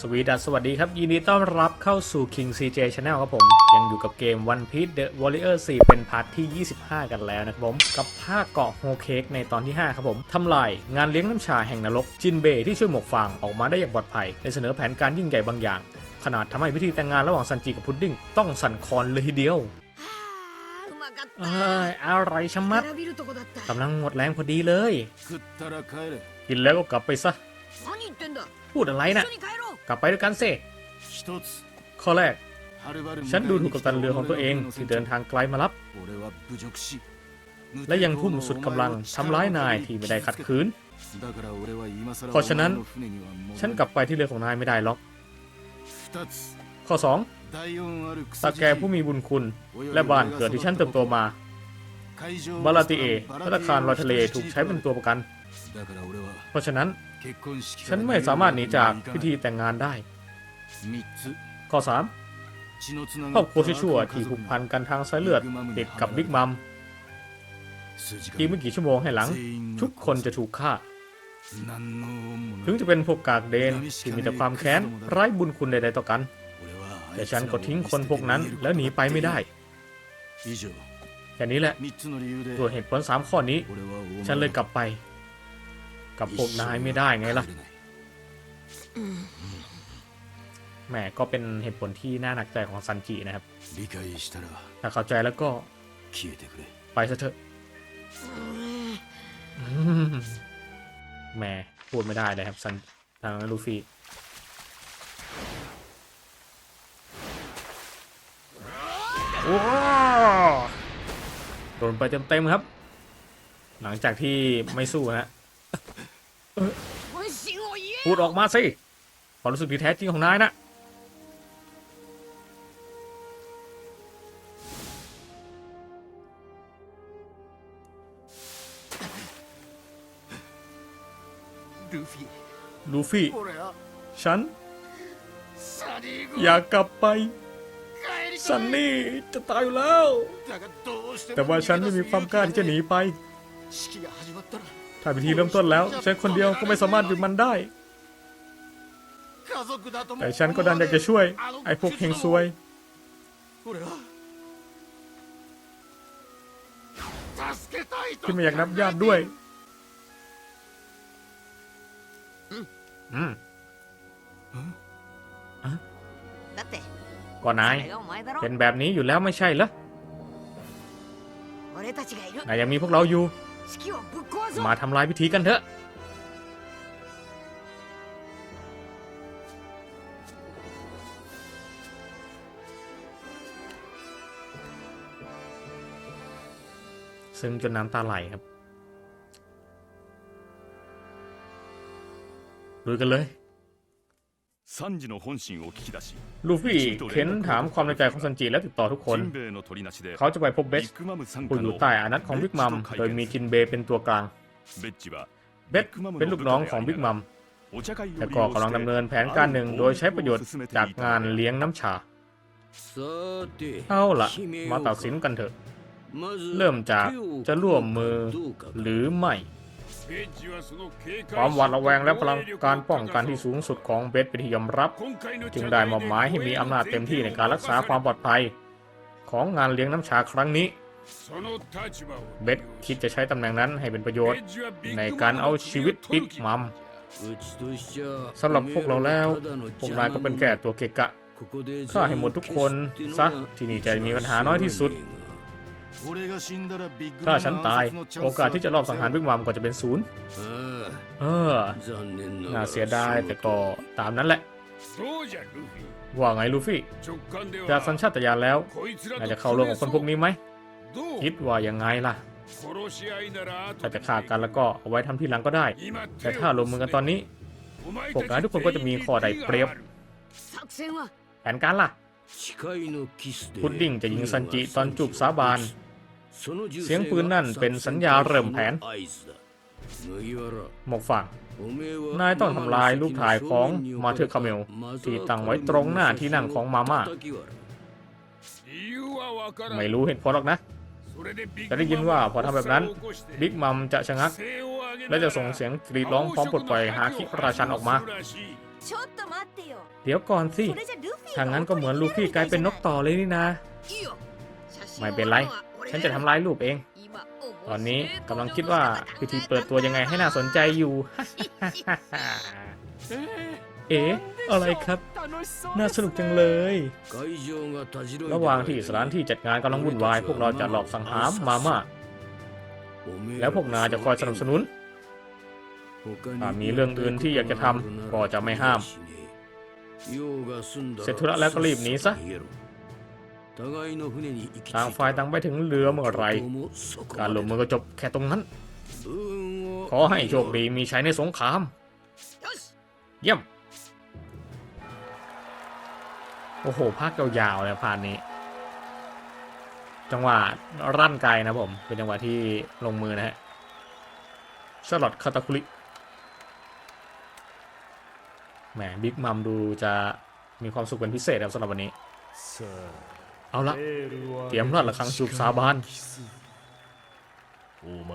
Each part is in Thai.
สวีดัสสวัสดีครับ ยินดีต้อนรับเข้าสู่ King CJ Channel ครับผม ยังอยู่กับเกม One Piece The Warrior 4 เป็นพาร์ทที่ 25 กันแล้วนะครับผม กับภาคเกาะโฮเคกในตอนที่ 5 ครับผมทำลายงานเลี้ยงน้ำชาแห่งนรก จินเบที่ช่วยหมกฟางออกมาได้อย่างปลอดภัยและเสนอแผนการยิ่งใหญ่บางอย่าง ขนาดทำให้พิธีแต่งงานระหว่างซันจิกับพุดดิ้งต้องสั่นคลอนเลยทีเดียวออะไรชะมัดกำลังหมดแรงพอดีเลย กินแล้วก็กลับไปซะพูดอะไรนะ่ะ กลับไปด้วยกันเซข้อแรก ฉันดูถูกกับตันเรือของตัวเองที่เดินทางไกลมารับ และยังทุ่มสุดกำลังทำร้ายนายที่ไม่ได้ขัดขืน เพราะฉะนั้น ฉันกลับไปที่เรือของนายไม่ได้หรอก ข้อ 2. ตาแกผู้มีบุญคุณ และบ้านเกิดที่ฉันเติบโตมา บาลาติเอธนาคารลอยทะเลถูกใช้เป็นตัวประกัน เพราะฉะนั้น ฉันไม่สามารถหนีจากพิธีแต่งงานได้ ข้อสามครอบครัวชั่วที่ผูกพันกันทางสายเลือดติดกับบิ๊กมัมอีกไม่กี่ชั่วโมงให้หลัง ทุกคนจะถูกฆ่า ถึงจะเป็นพวกกากเดนที่มีแต่ความแค้นไร้บุญคุณใดๆต่อกัน แต่ฉันก็ทิ้งคนพวกนั้นแล้วหนีไปไม่ได้แค่นี้แหละตัวเหตุผลสามข้อนี้ ฉันเลยกลับไป กับพวกนายไม่ได้ไงล่ะแหมก็เป็นเหตุผลที่น่าหนักใจของซันจินะครับถ้าเข้าใจแล้วก็ไปซะเถอะแหมพูดไม่ได้เลยครับซันทางลูฟี่โอ้โดนไปเต็มๆครับ หลังจากที่ไม่สู้ฮะ พูดออกมาสิความรู้สึกที่แท้จริงของนายนะลูฟี่ ฉัน อยากกลับไปซันนี่จะตายอยู่แล้ว แต่ว่าฉันไม่มีความกล้าที่จะหนีไป ถ้าพิธีเริ่มต้นแล้ว ฉันคนเดียวก็ไม่สามารถหยุดมันได้ แต่ฉันก็ดันอยากจะช่วย ไอ้พวกเฮงซวย ที่ไม่อยากนับญาติด้วย อืมก็นาย เป็นแบบนี้อยู่แล้วไม่ใช่เหรอนายยังมีพวกเราอยู่ มาทำลายพิธีกันเถอะ ซึ่งจนน้ำตาไหลครับดูกันเลย ลูฟี่เค้นถามความในใจของซันจิและติดต่อทุกคน เขาจะไปพบเบสผู้อยู่ใต้อานัตของบิ๊กมัม โดยมีจินเบเป็นตัวกลาง เบสเป็นลูกน้องของบิ๊กมัมแต่ก็กำลังดำเนินแผนการหนึ่งโดยใช้ประโยชน์จากงานเลี้ยงน้ำชาเอาละมาตัดสินกันเถอะ เริ่มจากจะร่วมมือหรือไม่ ความหวาดระแวงและพลังการป้องกันที่สูงสุดของเบสเป็นที่ยอมรับ จึงได้มอบหมายให้มีอำนาจเต็มที่ในการรักษาความปลอดภัย ของงานเลี้ยงน้ำชาครั้งนี้ เบสคิดจะใช้ตำแหน่งนั้นให้เป็นประโยชน์ ในการเอาชีวิตปิ๊กมัมสำหรับพวกเราแล้วพวกนายก็เป็นแก่ตัวเกะกะข้าให้หมดทุกคนซะที่นี่จะมีปัญหาน้อยที่สุด ถ้าฉันตายโอกาสที่จะรอบสังหารวิกวามก็จะเป็นศูนย์เออน่าเสียดายแต่ก็ตามนั้นแหละ ว่าไงลูฟี่จากสัญชาตญาณแล้วนายจะเข้าร่วมกับคนพวกนี้ไหมคิดว่ายังไงล่ะถ้าจะฆ่ากันแล้วก็เอาไว้ทำที่หลังก็ได้ แต่ถ้าลงมือกันตอนนี้พวกนายทุกคนก็จะมีข้อใดเปรียบแผนการล่ะพุดดิ้งจะยิงสันจิตอนจูบสาบาน เสียงปืนนั่นเป็นสัญญาเริ่มแผน หมกฝั่งนายต้องทำลายลูกถ่ายของมาเธอคาเมล ที่ตั้งไว้ตรงหน้าที่นั่งของมาม่า ไม่รู้เห็นพอหรอกนะแต่ได้ยินว่าพอทำแบบนั้น บิ๊กมัมจะชะงัก และจะส่งเสียงกรีดร้องพร้อมปลดปล่อยฮาคิราชันออกมา เดี๋ยวก่อนสิถ้างั้นก็เหมือนลูกพี่กลายเป็นนกต่อเลยนี่นะ ไม่เป็นไร ฉันจะทำลายลูกเอง ตอนนี้กำลังคิดว่าพิธีเปิดตัวยังไงให้น่าสนใจอยู่ เอ๋อะไรครับ น่าสนุกจังเลย ระหว่างที่สถานที่จัดงานกำลังวุ่นวาย พวกเราจะหลอกสังหารมาม่าแล้วพวกนาจะคอยสนับสนุนถ้ามีเรื่องอื่นที่อยากจะทำก็จะไม่ห้าม เสร็จธุระแล้วก็รีบหนีซะ ต่างฝ่ายต่างไปถึงเรือเมื่อไรการลงมือก็จบแค่ตรงนั้น ขอให้โชคดีมีใช้ในสงคราม เยี่ยม โอ้โหภาคยาวๆเลยพานนี้ จังหวะรั่นไกลนะผม เป็นจังหวะที่ลงมือนะฮะชาร์ลอตคาตาคุริแหมบิ๊กมัมดูจะมีความสุขเป็นพิเศษครับสำหรับวันนี้ เอาละเตรียมรัดละฆังจูบสาบาน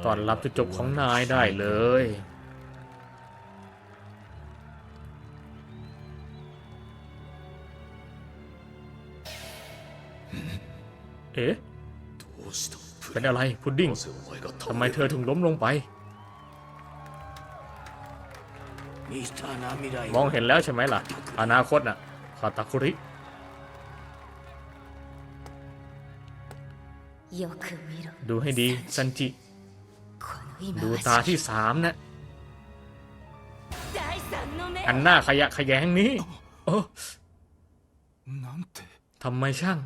ตอนรับจุดจบของนายได้เลย เอ๊ะ เป็นอะไรพุดดิ้งทำไมเธอถึงล้มลงไป มองเห็นแล้วใช่ไหมล่ะ อนาคตน่ะคาตาคุริ ดูให้ดีซันจิ ดูตาที่สามนะอันหน้าขยะขยงนี้ทำไมช่าง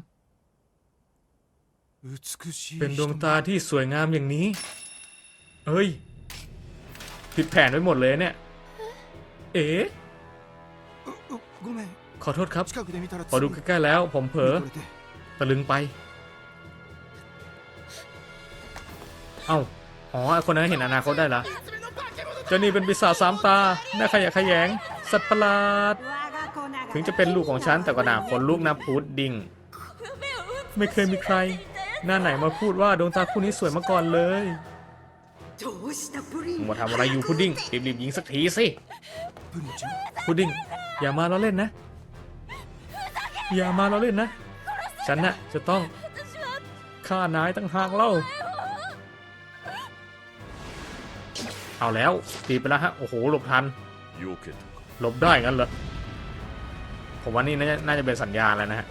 เป็นดวงตาที่สวยงามอย่างนี้ เอ้ย ผิดแผนไปหมดเลยเนี่ย เอ๋ขอโทษครับพอดูใกล้ๆแล้ว ผมเผลอตะลึงไป เอ้าอ๋อคนนั้นเห็นอนาคตได้เหรอเจนี่เป็นปีศาจสามตาหน้าขยะแขยง สัตว์ประหลาด ถึงจะเป็นลูกของฉันแต่ก็หนาคนลูกนะพูดดิ่ง ไม่เคยมีใคร หน้าไหนมาพูดว่าดวงตาคู่นี้สวยมาก่อนเลยมาทำอะไรอยู่พุดดิ้งรีบๆยิงสักทีสิพุดดิ้งอย่ามาเราเล่นนะ อย่ามาเราเล่นนะ ฉันน่ะจะต้องฆ่านายตั้งหางเล่า เอาแล้วตีไปแล้วฮะ โอ้โห หลบทัน หลบได้กันเหรอ ผมว่านี่น่าจะเป็นสัญญาณแล้วนะฮะ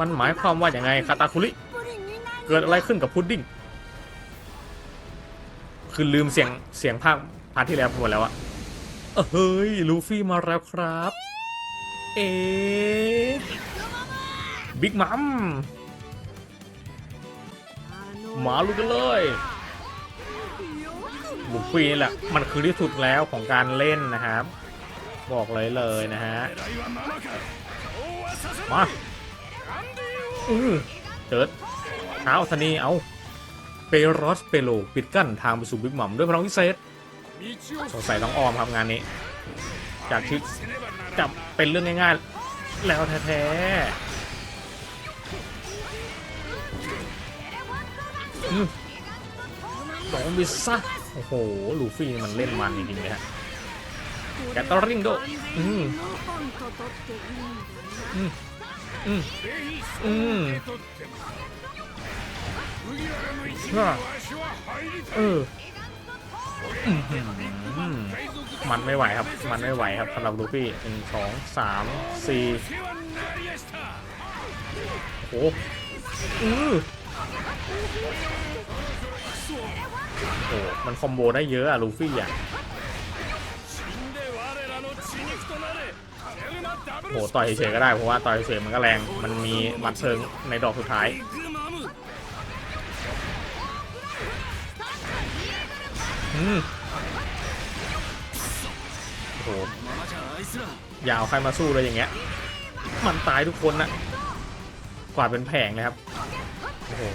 มันหมายความว่าอย่างไงคาตาคุริ เกิดอะไรขึ้นกับพุดดิ้ง คือลืมเสียงเสียงภาคพาร์ทที่แล้วหมดแล้วอะเฮ้ย ลูฟี่มาแล้วครับ เอ๊บิ๊กมัม มาลุกกันเลยลูฟี่นี่แหละ มันคือที่สุดแล้วของการเล่นนะครับ บอกเลยเลยนะฮะ มาอือเจิดเท้าธนีเอาเปโรสเปโลปิดกั้นทางไปสู่บิ๊กหมัมด้วยพลังพิเศษสงสัยต้องออมครับงานนี้ จากที่จับเป็นเรื่องง่ายๆ แล้วแท้ๆ โดนบิซะโอ้โห ลูฟี่มันเล่นมันจริงๆเลยฮะแกตอริงโดอืมอืมอืมอืมเอออื้อหือมันไม่ไหวครับ มันไม่ไหวครับสำหรับลูฟี่หนึ่งสองสามสี่โอ้โหอือ โอ้โหมันคอมโบได้เยอะอะลูฟี่อะโหต่อยเฉยๆก็ได้เพราะว่าต่อยเฉยๆมันก็แรง มันมีมัดเพลิงในดอกสุดท้ายโอ้โหอย่าเอาใครมาสู้เลยอย่างเงี้ย มันตายทุกคนนะกวาดเป็นแผงเลยครับ โอ้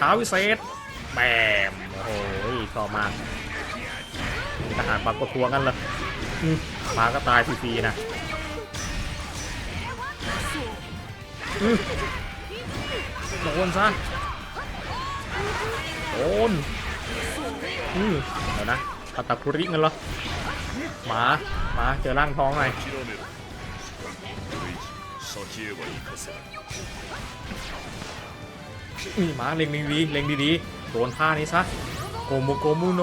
ท้าวิเศษแบมโอ้โหต่อมามีทหารปรากฏทัวกันเลยอืมาก็ตายฟรีๆนะอืโดนซะโดนอืมเดี๋ยวนะตาตาคุริเงินเหรอมา มา เจอร่างท้องหน่อย กี้มาเล็งดีๆเล็งดีๆโดนท่านี้ซะโกโมโกมุโน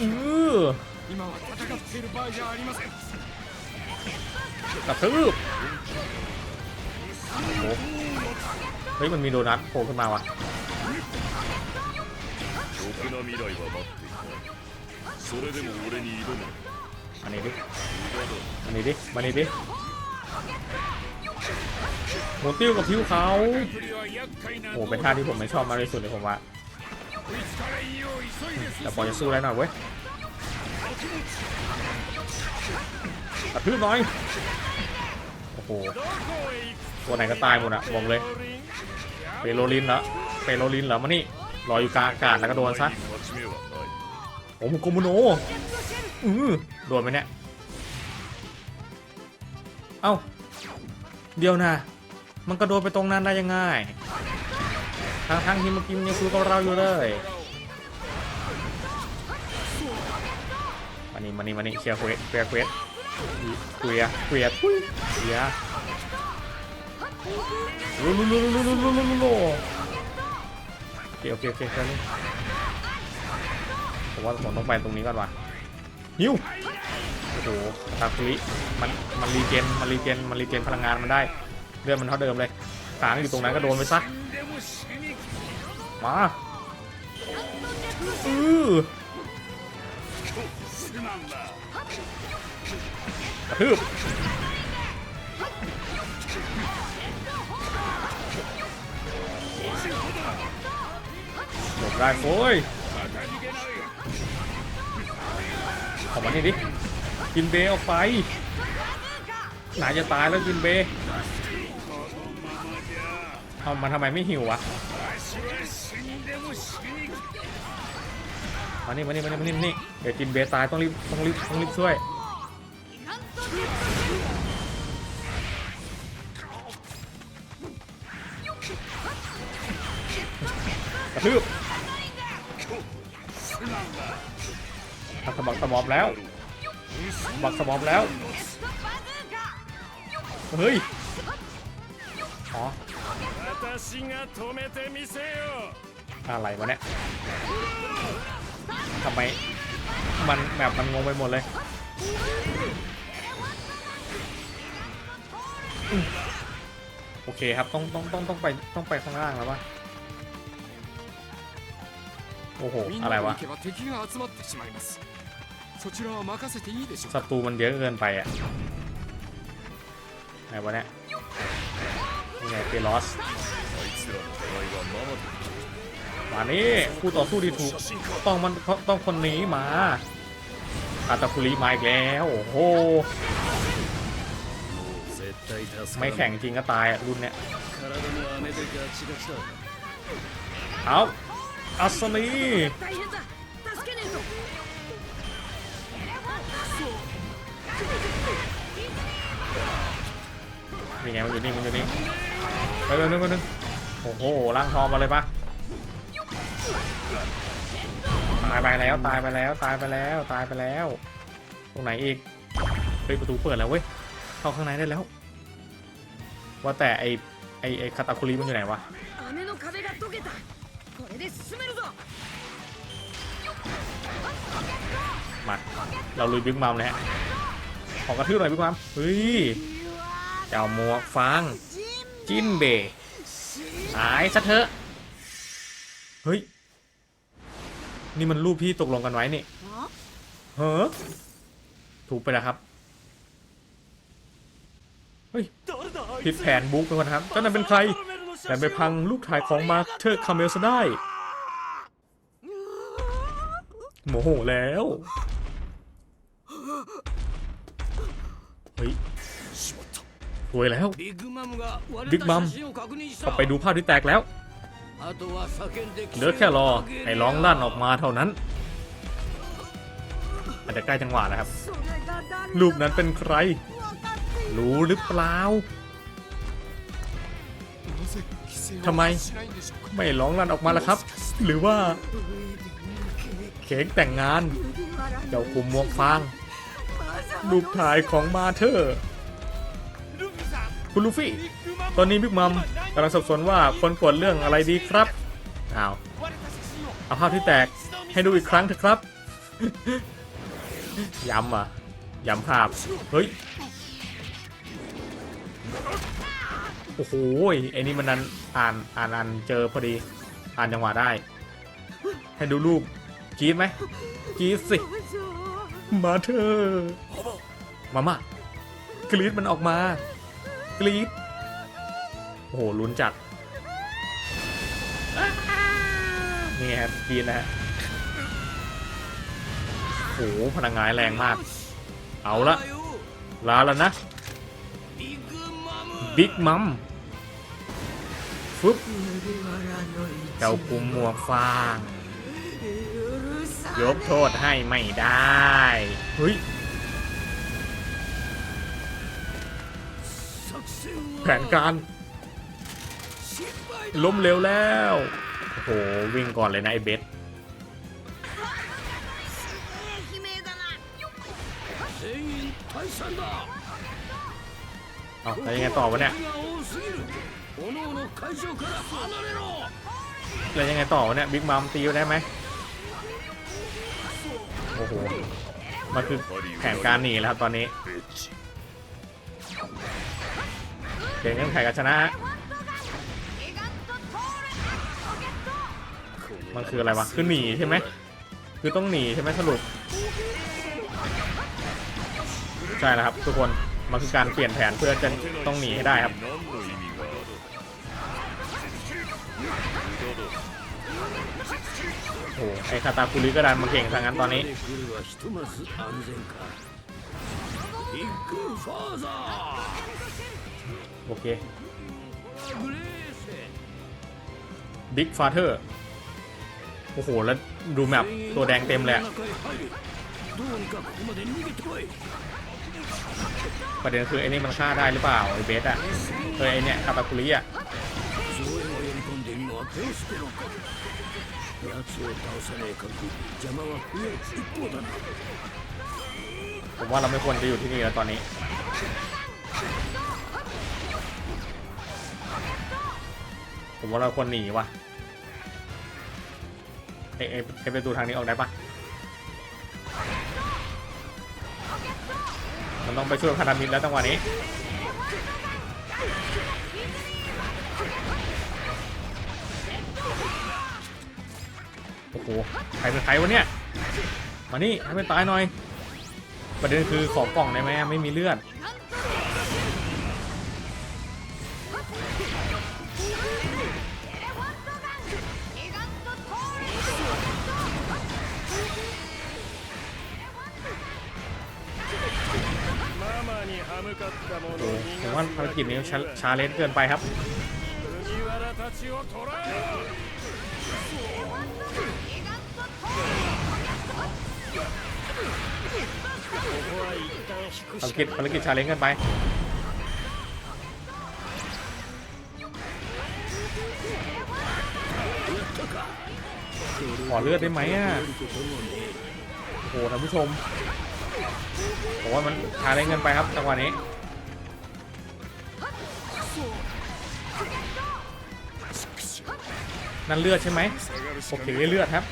อือกับทืบเฮ้ยมันมีโดนัทโผล่ขึ้นมาวะอันนี้ดิอันนี้ดิมานี้ดิ หมุนติ้วกับพิ้วเขาโอ้เป็นท่าที่ผมไม่ชอบมากที่สุดเลยผมว่าแต่ปอจะสู้ได้หน่อยเว้ยตัดทืบน้อย โอ้โห ตัวไหนก็ตายหมดอะบอกเลย เปโรลินแล้วเปโรลินเหรอมานี่ลอยอยู่กลางอากาศแล้วก็โดนซะโอ้โหโกมโนอือโดนไหมเนี่ย เอ้า เดี๋ยวนะ มันกระโดดไปตรงนั้นได้ยังไงทั้งทั้งที่เมื่อกี้มันยังสู้กับเราอยู่เลยมานี่มานี่มานี่เคลียร์เควสเคลียร์เควสเคลียร์เคลียร์เคลียร์ลุลุลุลุลุลุลุลุลุโอเคโอเคโอเคแค่นี้ผมว่าผมต้องไปตรงนี้ก่อนว่ะหิว อ้โหตาคุริมันมันรีเจนมันรีเจนมันรีเจนพลังงานมันได้เลือดมันเท่าเดิมเลยค้างอยู่ตรงนั้นก็โดนไปซะมาอือกระทืบหลบได้โว้ยออกมานี่ดิ กินเบย์ออกไปไหนจะตายแล้วกินเบย์เอามาทำไมไม่หิววะมานี่มานี่มานี่มานี่มานี่เดี๋ยวกินเบย์ตายต้องรีบต้องรีบต้องรีบช่วยกระทืบทำสะบักสะบอบแล้ว บักสมอมแล้ว เฮ้ยอ๋ออะไรวะเนี่ยทำไมมันแบบมันงงไปหมดเลยโอเคครับต้องต้องต้องต้องไปต้องไปข้างล่างแล้ววะโอ้โหอะไรวะ ศัตรูมันเยอะเกินไปอะไหนวะเนี่ยนี่ไงเปลอสมานี่คู่ต่อสู้ดีถูกต้องมันต้องคนนี้มาอาตาคุริมาอีกแล้ว โอ้โห ไม่แข่งจริงก็ตายอะรุ่นเนี้ยเอาอัศนี นี่ไงมันอยู่นี่มันอยู่นี่ไปเร็วนึงนึงโอ้โหร่างทองมาเลยปะตายไปแล้วตายไปแล้วตายไปแล้วตายไปแล้ว ตรงไหนอีกเฮ้ยประตูเปิดแล้วเว้ยเข้าข้างในได้แล้ว ว่าแต่ไอไอไอคาตาคุริมันอยู่ไหนวะมาเราลุยบิ๊กมัมเลยฮะขอกระทืบหน่อยบิ๊กมัมเฮ้ย เจ้าหมวกฟางจิ้นเบยหายซะเถอะ เฮ้ย นี่มันรูปพี่ตกลงกันไว้นี่เฮ้อถูกไปแล้วครับ เฮ้ยผิดแผนบุ๊กไปก่อนครับเจ้านั้นเป็นใครแต่ไปพังลูกถ่ายของมาเธอคาเมลซะได้โมโหแล้ว เฮ้ย รวยแล้ว ビッグマムが割ビッグマムれた写真を確認した ก็ไปดูภาพที่แตกแล้ว あとは叫んで เหลือแค่รอให้ร้องลั่นออกมาเท่านั้น อาจจะใกล้จังหวะแล้วครับ それが誰 รูปนั้นเป็นใคร 分かっている รู้หรือเปล่า なぜ奇跡 ทำไม しないんでしょうか ไม่ร้องรันออกมาล่ะครับ หรือว่า เค้กแต่งงาน เจ้ากลุ่มหมวกฟาง รูปถ่ายของมาเธอร์ คุณลูฟี่ ตอนนี้บิ๊กมัมกำลังสับสนว่าควรกดเรื่องอะไรดีครับ อ้าว เอาภาพที่แตกให้ดูอีกครั้งเถอะครับ ย้ำอะ ย้ำภาพ เฮ้ย โอ้โหไอ้นี่มันนันอ่านอ่านอ่านเจอพอดี อ่านจังหวะได้ ให้ดูรูปกรีดไหมกรีดสิ มาเธอ มามากรีดมันออกมา กรี๊ดโอ้โหลุ้นจัดนี่ครับกรี๊นะฮะโอ้โหพลังงานแรงมาก เอาละลาแล้วนะบิ๊กมัมฟึบเจ้าคุมหมวฟาง ยกโทษให้ไม่ได้ เฮ้ย แผนการ ล้มเร็วแล้ว โอ้โห วิ่งก่อนเลยนะไอเบสอาแล้ยังไงต่อวะเนี่ยแล้วยังไงต่อวะเนี่ยบิ๊กมัมตีได้ไหมโอ้โห มันคือแผนการหนีแล้วครับตอนนี้ เก่งเงื่งนไขกับชนะ มันคืออะไรวะ คือหนีใช่ไหม คือต้องหนีใช่ไหมสรุป ใช่แล้วครับ ทุกคน มันคือการเปลี่ยนแผนเพื่อจะต้องหนีให้ได้ครับ โอ้ไอคาตาคุริก็ดันมาเก่งทางนั้นตอนนี้ โอเคบิ๊กฟาเธอร์โอ้โห แล้วดูแมปตัวแดงเต็มเลยประเด็นคือไอ้นี่มันฆ่าได้หรือเปล่าไอ้เบสอะเออไอ้เนี่ยคาตาคุริอะผมว่าเราไม่ควรจะอยู่ที่นี่แล้วตอนนี้ ผมว่าเราควรหนีว่ะเอเอเอประตูทางนี้ออกได้ปะมันต้องไปช่วยพันธมิตรแล้วจังหวะนี้โอ้โหใครเป็นใครวะเนี่ย มานี่ให้มันตายหน่อย ประเด็นคือขอกล่องได้ไหมไม่มีเลือด ผมว่าภารกิจนี้ชาเลนจ์เกินไปครับ ภารกิจภารกิจชาเลนจ์เกินไป ขอเลือดได้ไหมอะโอ้โหท่านผู้ชมผมว่ามันชาเลนจ์เกินไปครับจังหวะนี้ นั่นเลือดใช่ไหมโอเคเลือดครับ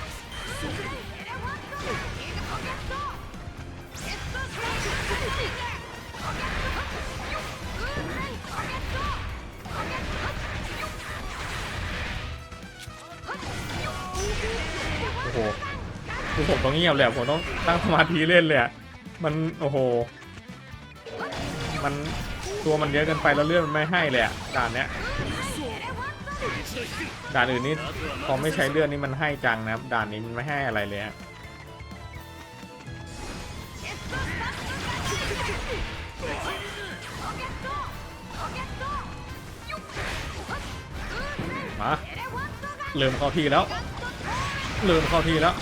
โอ้โหคือผมต้องเงียบเลยผมต้องตั้งสมาธิเล่นเลยมันโอ้โห มันตัวมันเยอะเกินไปแล้วเลือดมันไม่ให้เลยอะด่านเนี้ย ด่านอื่นนี่พอไม่ใช้เลือดนี่มันให้จังนะครับ ด่านนี้มันไม่ให้อะไรเลยอะมาเริ่มเข้าที่แล้ว เริ่มเข้าที่แล้ว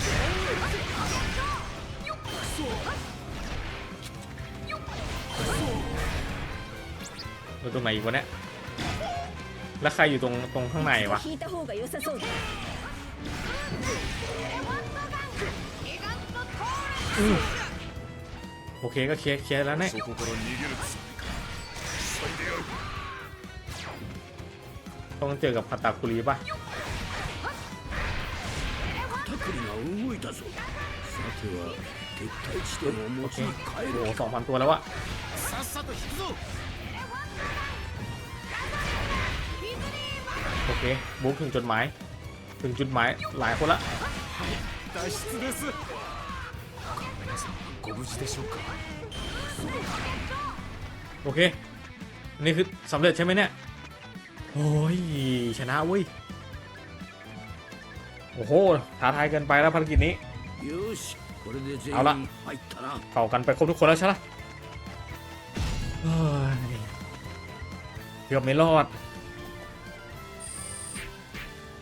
ตรงไหนอีกวะเนี่ย แล้วใครอยู่ตรงตรงข้างในวะโอเคก็เคลียร์เคลียร์แล้วเนี่ยต้องเจอกับคาตาคุรีป่ะโอ้โหสองพันตัวแล้วอะ โอเคบุกถึงจุดหมาย ถึงจุดหมายหลายคนละโอเค นี่คือสำเร็จใช่ไหมเนี่ย โอ้ย ชนะเว้ย โอ้โห ท้าทายเกินไปแล้วภารกิจนี้ เอาละเข้ากันไปครบทุกคนแล้วใช่ไหมเกือบไม่รอด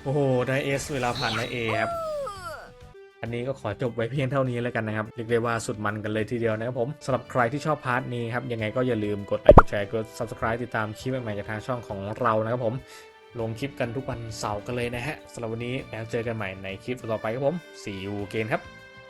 โอ้โหได้เอสเวลาผ่านได้เอครับอันนี้ก็ขอจบไว้เพียงเท่านี้แล้วกันนะครับ เรียกได้ว่าสุดมันกันเลยทีเดียวนะครับผมสำหรับใครที่ชอบพาร์ทนี้ครับ ยังไงก็อย่าลืมกดไลค์กดแชร์กด subscribe ติดตามคลิปใหม่ๆจากทางช่องของเรานะครับผม ลงคลิปกันทุกวันเสาร์กันเลยนะฮะสำหรับวันนี้แล้วเจอกันใหม่ในคลิปต่อไปครับผม see you again ครับ